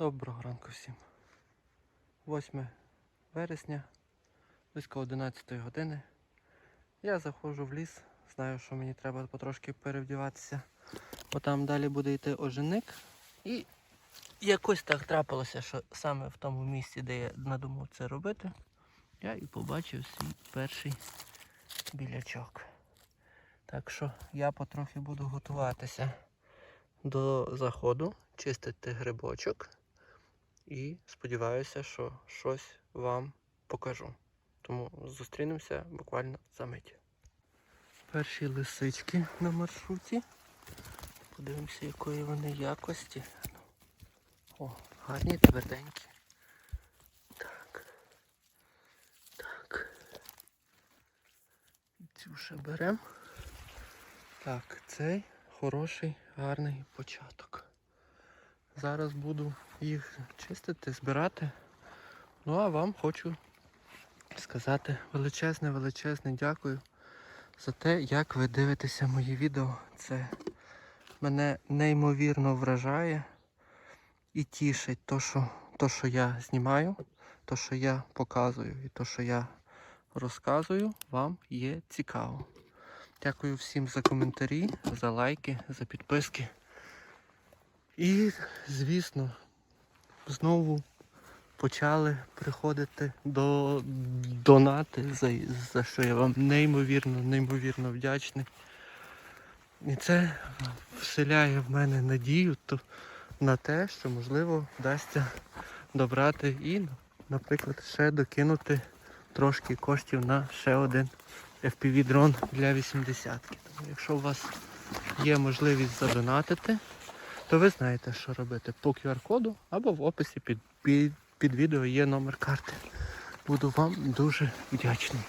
Доброго ранку всім. 8 вересня, близько 11 години. Я заходжу в ліс, знаю, що мені треба потрошки перевдіватися, бо там далі буде йти оженик. І якось так трапилося, що саме в тому місці, де я надумав це робити, я і побачив свій перший білячок. Так що я потрохи буду готуватися до заходу, чистити грибочок. І сподіваюся, що щось вам покажу. Тому зустрінемося буквально за мить. Перші лисички на маршруті. Подивимося, якої вони якості. О, гарні тверденькі. Так. Так. Цю ще беремо. Так, цей хороший, гарний початок. Зараз буду їх чистити, збирати. Ну а вам хочу сказати величезне, величезне дякую за те, як ви дивитеся мої відео. Це мене неймовірно вражає і тішить то, що, то, що я знімаю, то, що я показую і то, що я розказую, вам є цікаво. Дякую всім за коментарі, за лайки, за підписки. І, звісно, знову почали приходити до донати, за, за що я вам неймовірно, неймовірно вдячний. І це вселяє в мене надію то, на те, що можливо вдасться добрати і, наприклад, ще докинути трошки коштів на ще один FPV-дрон для 80-ки. Тому якщо у вас є можливість задонатити, то ви знаєте, що робити по QR-коду або в описі під, під, під відео є номер карти. Буду вам дуже вдячний.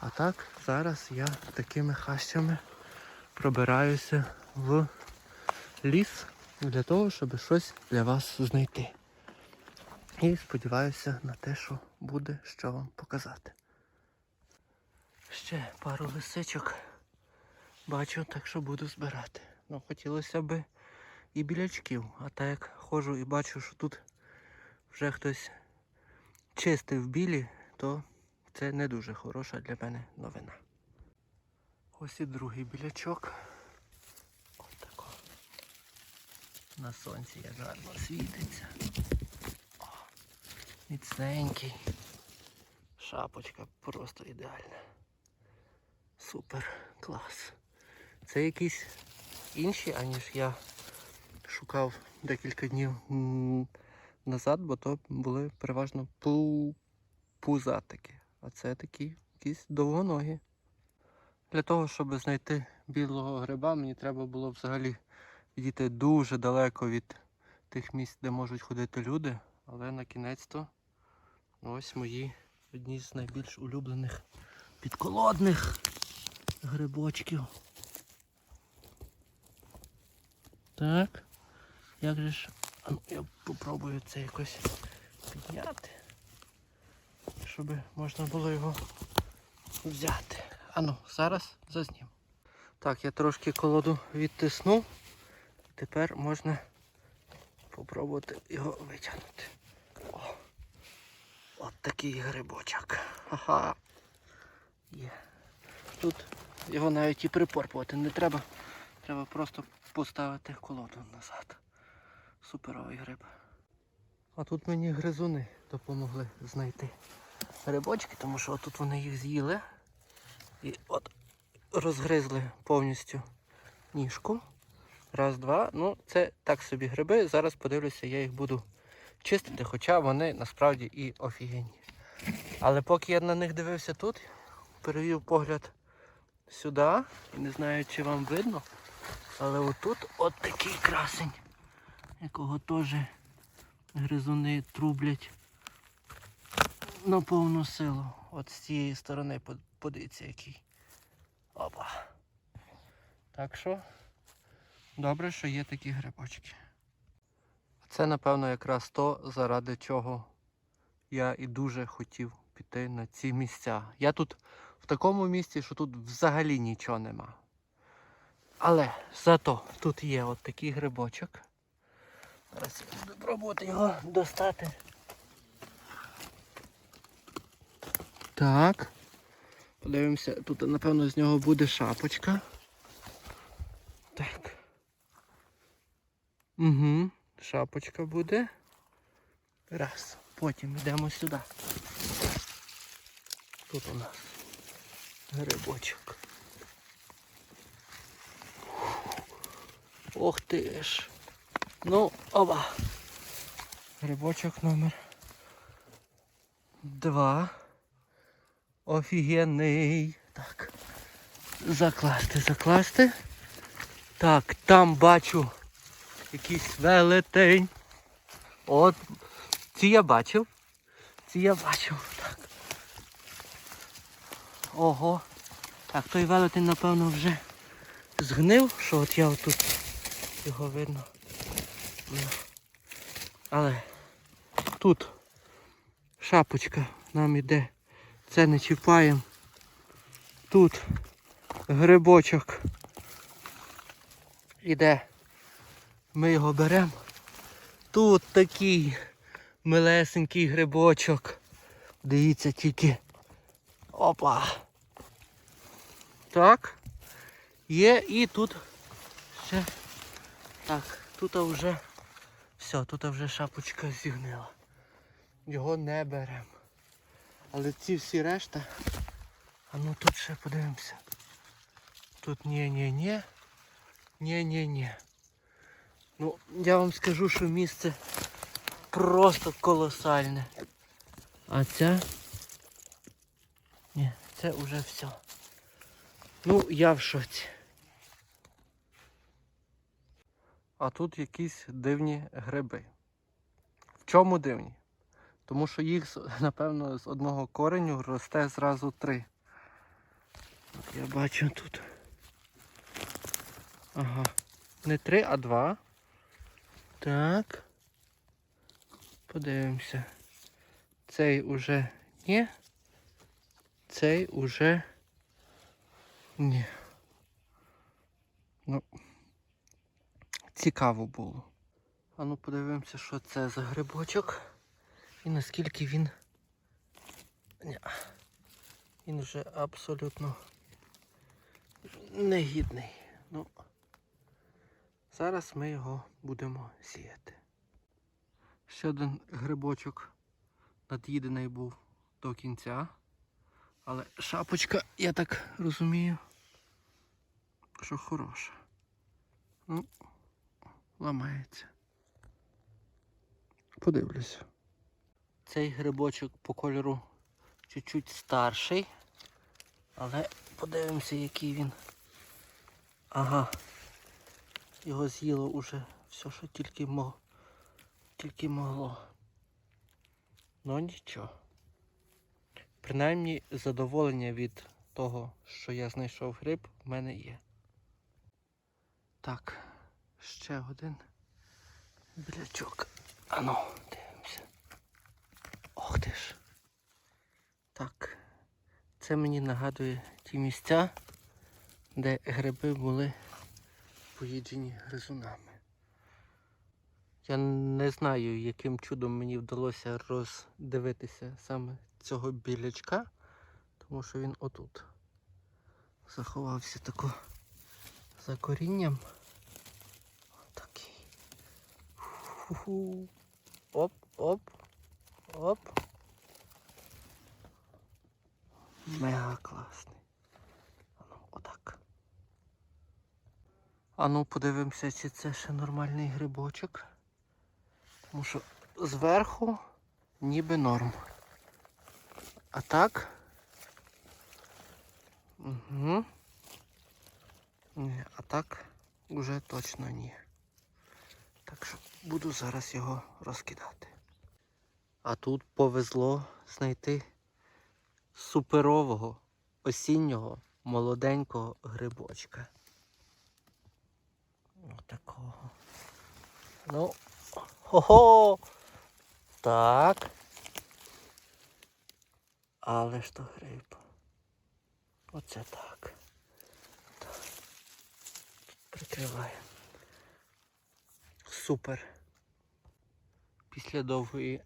А так, зараз я такими хащами пробираюся в ліс для того, щоб щось для вас знайти. І сподіваюся на те, що буде що вам показати. Ще пару лисичок бачу, так що буду збирати. Ну, хотілося б і білячків, а так як ходжу і бачу, що тут вже хтось чистив білі, то це не дуже хороша для мене новина. Ось і другий білячок. Ось тако. На сонці як гарно світиться. О, міцненький. Шапочка просто ідеальна. Супер, клас. Це якісь інші, аніж я шукав декілька днів назад, бо то були переважно пу... пузатики. А це такі якісь довгоногі. Для того, щоб знайти білого гриба, мені треба було взагалі відійти дуже далеко від тих місць, де можуть ходити люди. Але на кінець-то ось мої одні з найбільш улюблених підколодних грибочків. Так. Як же ж. А ну, я попробую це якось підняти. Щоб можна було його взяти. А ну, зараз зазнім. Так, я трошки колоду відтиснув. Тепер можна попробувати його витягнути. О, от такий грибочок. Ага. Є. Тут його навіть і припорпувати не треба. Треба просто поставити колоду назад. Суперовий гриб. А тут мені гризуни допомогли знайти грибочки, тому що отут вони їх з'їли і от розгризли повністю ніжку. Раз, два. Ну, це так собі гриби. Зараз подивлюся, я їх буду чистити, хоча вони насправді і офігенні. Але поки я на них дивився тут, перевів погляд сюди. І не знаю, чи вам видно. Але отут от такий красень, якого теж гризуни трублять на повну силу. От з цієї сторони подивіться який. Опа. Так що добре, що є такі грибочки. Це, напевно, якраз то, заради чого я і дуже хотів піти на ці місця. Я тут в такому місці, що тут взагалі нічого нема. Але зато тут є от такий грибочок. Зараз я буду пробувати його достати. Так. Подивимося, тут напевно з нього буде шапочка. Так. Угу, шапочка буде. Раз. Потім йдемо сюди. Тут у нас грибочок. Ох ти ж. Ну, оба. Грибочок номер два. Офігенний. Так. Закласти, закласти. Так, там бачу якийсь велетень. От. Ці я бачив. Ці я бачив. Так. Ого. Так, той велетень, напевно, вже згнив, що от я отут його видно. Але тут шапочка нам іде. Це не чіпаємо. Тут грибочок іде. Ми його беремо. Тут такий милесенький грибочок. Дивіться тільки. Опа. Так. Є і тут ще. Так, тут вже все, тут вже шапочка зігнила. Його не беремо. Але ці всі решта. А ну тут ще подивимося. Тут ні-ні-ні. Ні-ні-ні. Ну, я вам скажу, що місце просто колосальне. А ця... Ні, це вже все. Ну, я в шоці. А тут якісь дивні гриби. В чому дивні? Тому що їх, напевно, з одного кореню росте зразу три. Я бачу тут. Ага. Не три, а два. Так. Подивимося. Цей уже ні. Цей уже ні. Ну. Цікаво було. А ну подивимося, що це за грибочок. І наскільки він. Ні. Він вже абсолютно негідний. Ну, зараз ми його будемо сіяти. Ще один грибочок над'їдений був до кінця. Але шапочка, я так розумію, що хороша. Ну, ламається. Подивлюся. Цей грибочок по кольору чуть-чуть старший. Але подивимося, який він. Ага. Його з'їло уже все, що тільки могло. Тільки могло. Ну нічого. Принаймні задоволення від того, що я знайшов гриб, в мене є. Так, ще один білячок. Ану, дивимося. Ох ти ж. Так. Це мені нагадує ті місця, де гриби були поїджені гризунами. Я не знаю, яким чудом мені вдалося роздивитися саме цього білячка, тому що він отут заховався тако за корінням. Отакий. Ху-ху. Оп, оп, оп. Мега класний. Ану, отак. Ану, подивимося, чи це ще нормальний грибочок. Тому що зверху ніби норм. А так. Угу. А так уже точно ні. Буду зараз його розкидати. А тут повезло знайти суперового осіннього молоденького грибочка. Отакого. Ну, хо-хо! Так. Але ж то гриб. Оце так. так. Тут прикриваємо. Супер. Після довгої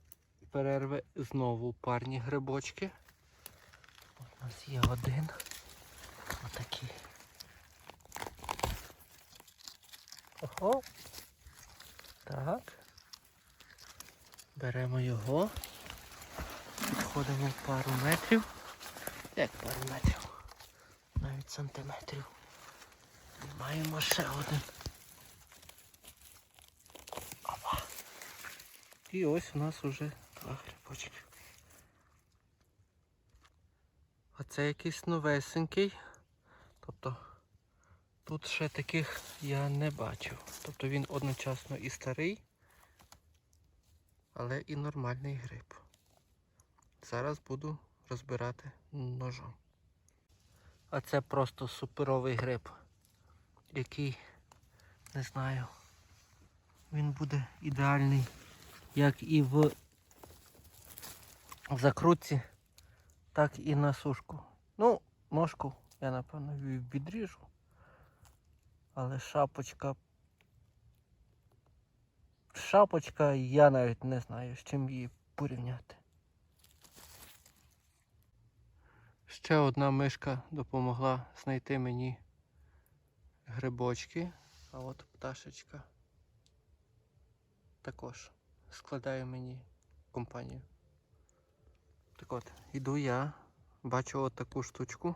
перерви знову парні грибочки. У нас є один. Отакий. Ого. Так. Беремо його. Підходимо пару метрів. Як пару метрів? Навіть сантиметрів. Маємо ще один. І ось у нас уже два грибочки. А це якийсь новесенький. Тобто тут ще таких я не бачив. Тобто він одночасно і старий, але і нормальний гриб. Зараз буду розбирати ножом. А це просто суперовий гриб, який, не знаю, він буде ідеальний як і в, закрутці, так і на сушку. Ну, ножку я напевно відріжу. Але шапочка. Шапочка я навіть не знаю, з чим її порівняти. Ще одна мишка допомогла знайти мені грибочки, а от пташечка також складає мені компанію. Так от, іду я, бачу от таку штучку,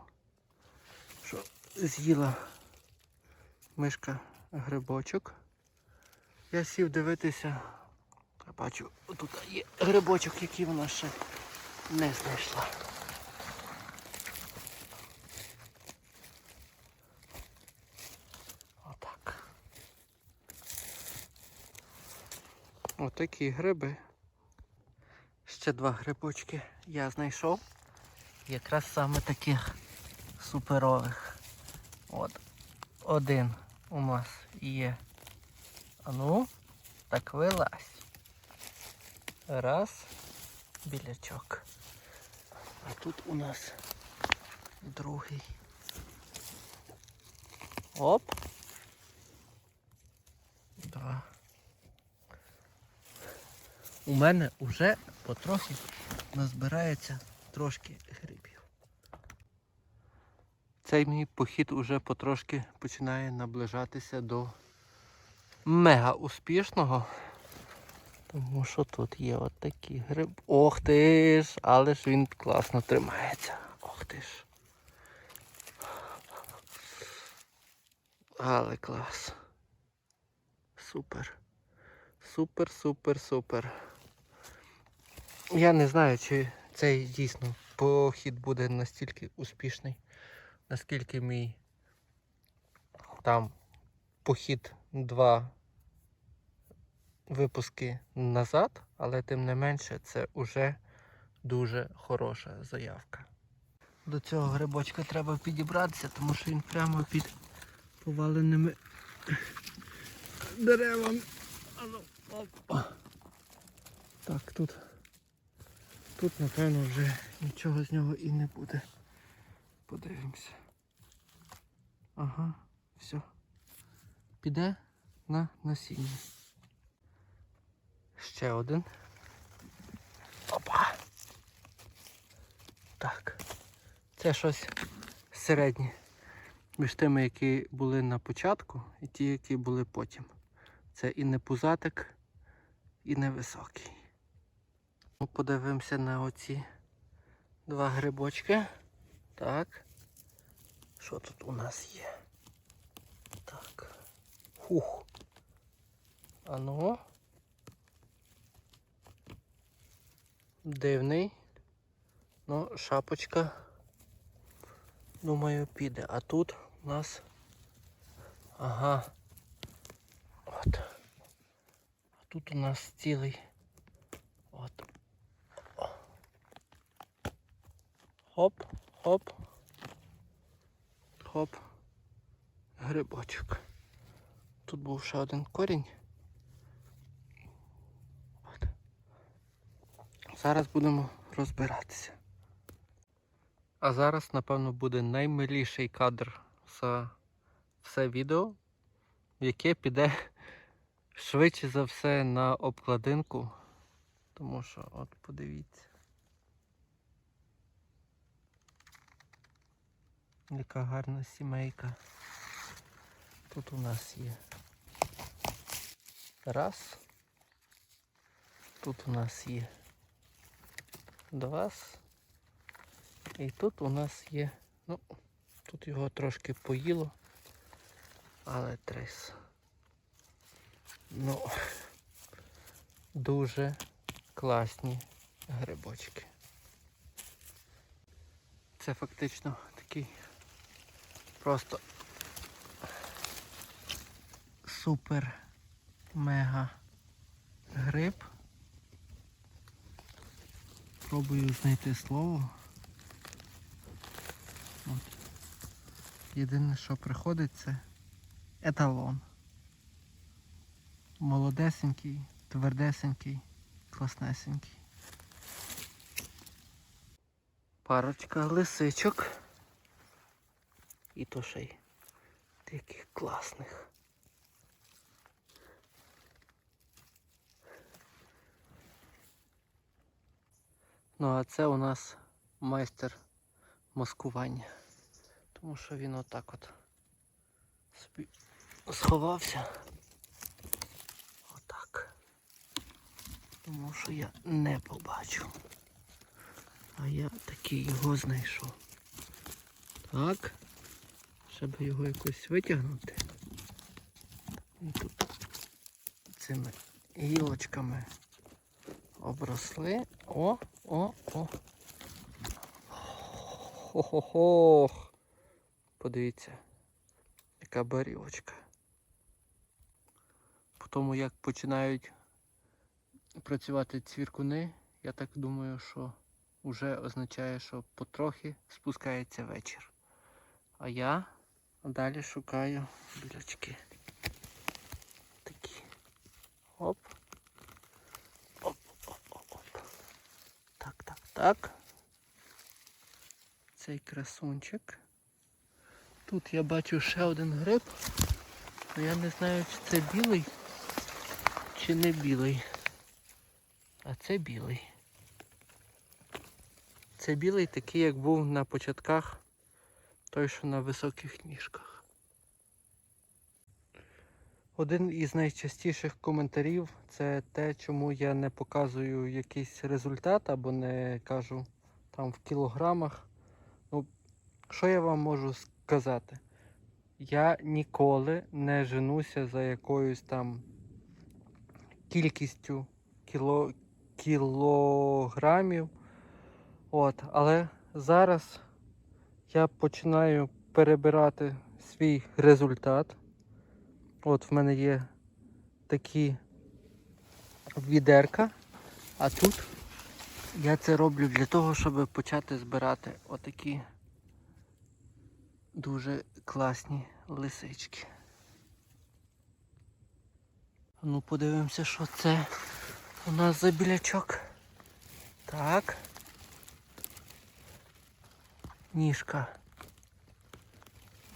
що з'їла мишка грибочок. Я сів дивитися, бачу, тут є грибочок, який вона ще не знайшла. Отакі гриби. Ще два грибочки я знайшов. Якраз саме таких суперових. От один у нас є. А ну, так вилазь. Раз, білячок. А тут у нас другий. Оп. Два. У мене вже потрохи назбирається трошки грибів. Цей мій похід уже потрошки починає наближатися до мега успішного. Тому що тут є от гриб. Ох ти ж, але ж він класно тримається. Ох ти ж. Але клас. Супер. Супер, супер, супер. Я не знаю, чи цей дійсно похід буде настільки успішний, наскільки мій там похід два випуски назад, але тим не менше це вже дуже хороша заявка. До цього грибочка треба підібратися, тому що він прямо під поваленими деревами. Так, тут. Тут, напевно, вже нічого з нього і не буде. Подивимося. Ага, все. Піде на насіння. Ще один. Опа. Так. Це щось середнє. Між тими, які були на початку, і ті, які були потім. Це і не пузатик, і не високий. Ну, Подивимося на оці два грибочки. Так. Що тут у нас є? Так. Хух. А ну. Дивний. Ну, шапочка. Думаю, піде. А тут у нас. Ага. От. А тут у нас цілий. От. О. Хоп, хоп. Хоп. Грибочок. Тут був ще один корінь. От. Зараз будемо розбиратися. А зараз, напевно, буде наймиліший кадр за все відео, яке піде швидше за все на обкладинку Тому що, от подивіться. Яка гарна сімейка. Тут у нас є раз. Тут у нас є два. І тут у нас є, ну, тут його трошки поїло, але трис. Ну, дуже класні грибочки. Це фактично такий просто супер мега гриб. Пробую знайти слово. От. Єдине, що приходить, це еталон. Молодесенький, твердесенький, класнесенький. Парочка лисичок. І то ще таких класних. Ну а це у нас майстер маскування. Тому що він отак от собі сховався. Отак. Тому що я не побачу. А я таки його знайшов. Так. Щоб його якось витягнути. І тут цими гілочками обросли. О, о, о. Хо-хо-хо. Подивіться, яка барівочка. По тому як починають працювати цвіркуни, я так думаю, що вже означає, що потрохи спускається вечір. А я далі шукаю білячки. Такі. Оп. Оп, оп, оп, оп. Так, так, так. Цей красунчик. Тут я бачу ще один гриб. але я не знаю, чи це білий, чи не білий. А це білий. Це білий такий, як був на початках, той, що на високих ніжках. Один із найчастіших коментарів це те, чому я не показую якийсь результат або не кажу там в кілограмах. Ну, що я вам можу сказати? Я ніколи не женуся за якоюсь там кількістю кіло, кілограмів. От, але зараз я починаю перебирати свій результат. От в мене є такі відерка, а тут я це роблю для того, щоб почати збирати отакі дуже класні лисички. Ну, подивимося, що це у нас за білячок. Так. Ніжка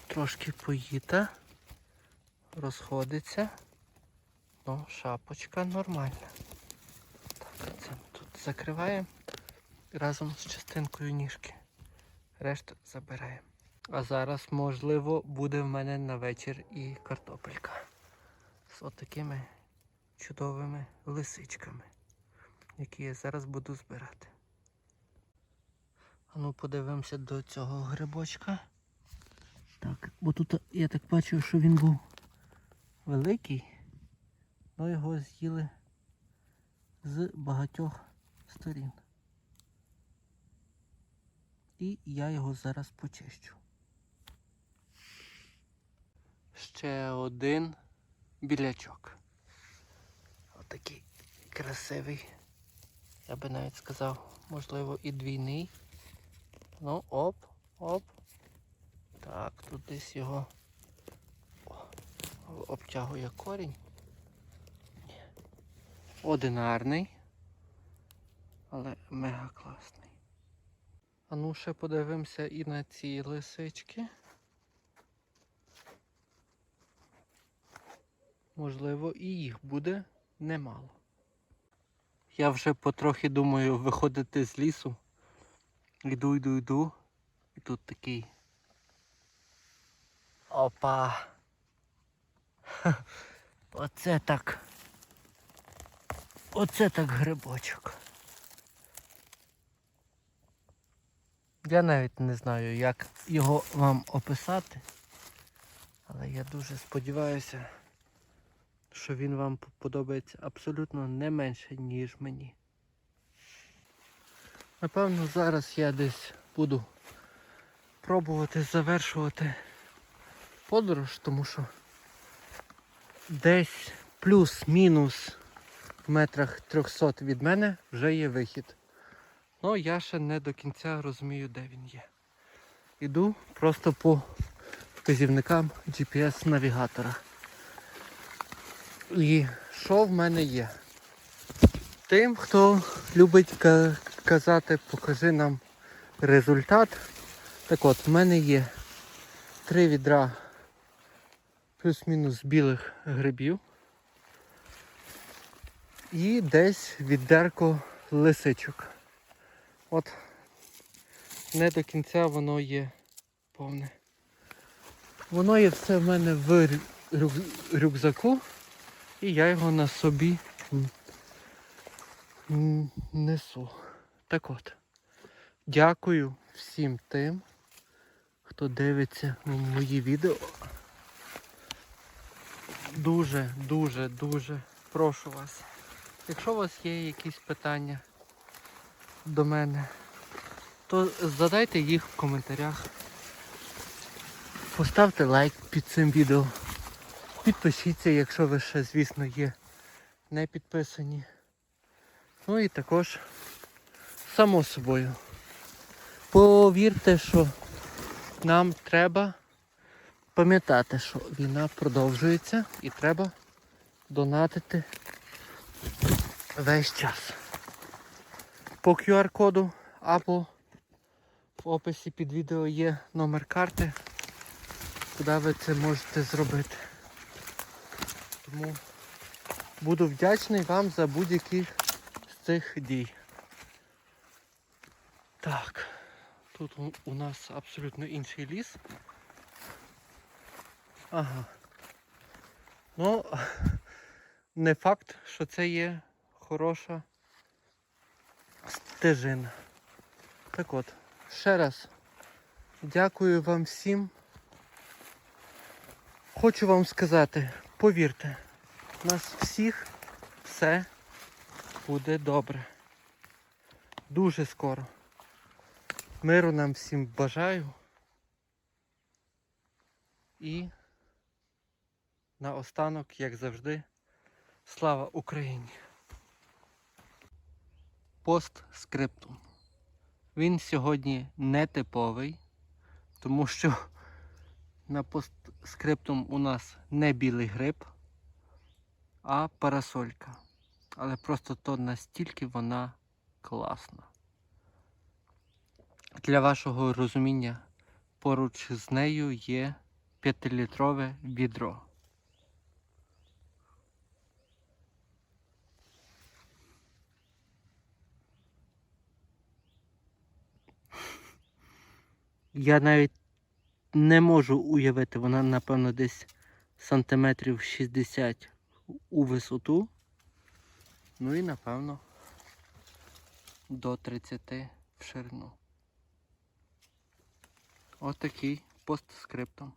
трошки поїта, розходиться. Ну, шапочка нормальна. Так, це тут закриваємо разом з частинкою ніжки. Решту забираємо. А зараз, можливо, буде в мене на вечір і картопелька. З отакими чудовими лисичками, які я зараз буду збирати. А ну подивимося до цього грибочка. Так, бо тут я так бачу, що він був великий, але його з'їли з багатьох сторін. І я його зараз почищу. Ще один білячок. Отакий красивий. Я би навіть сказав, можливо, і двійний. Ну, оп, оп. Так, тут десь його обтягує корінь. Одинарний, але мега класний. А ну ще подивимося і на ці лисички. Можливо, і їх буде немало. я вже потрохи думаю виходити з лісу. Йду, йду, йду. І тут такий. Опа. Оце так. Оце так грибочок. Я навіть не знаю, як його вам описати. Але я дуже сподіваюся, що він вам подобається абсолютно не менше, ніж мені. Напевно, зараз я десь буду пробувати завершувати подорож, тому що десь плюс-мінус в метрах 300 від мене вже є вихід. Ну я ще не до кінця розумію, де він є. Іду просто по вказівникам GPS-навігатора. І що в мене є? Тим, хто любить казати, покажи нам результат. Так от, в мене є три відра плюс-мінус білих грибів. І десь відерко лисичок. От не до кінця воно є повне. Воно є все в мене в рю- рю- рюкзаку, і я його на собі несу. Так от. Дякую всім тим, хто дивиться мої відео. Дуже, дуже, дуже прошу вас. Якщо у вас є якісь питання до мене, то задайте їх в коментарях. Поставте лайк під цим відео. Підпишіться, якщо ви ще, звісно, є не підписані. Ну і також, само собою, повірте, що нам треба пам'ятати, що війна продовжується і треба донатити весь час. По QR-коду або в описі під відео є номер карти, куди ви це можете зробити. Тому буду вдячний вам за будь-які з цих дій. Так, тут у- нас абсолютно інший ліс. Ага. Ну, не факт, що це є хороша стежина. Так от, ще раз дякую вам всім. Хочу вам сказати, повірте, у нас всіх все буде добре. Дуже скоро. Миру нам всім бажаю. І наостанок, як завжди, слава Україні! Постскриптум. Він сьогодні не типовий, тому що на постскриптум у нас не білий гриб, а парасолька. Але просто то настільки вона класна. Для вашого розуміння, поруч з нею є 5-літрове відро. Я навіть не можу уявити, вона, напевно, десь сантиметрів 60 у висоту. Ну і напевно до 30 в ширину. Отакий постскриптум.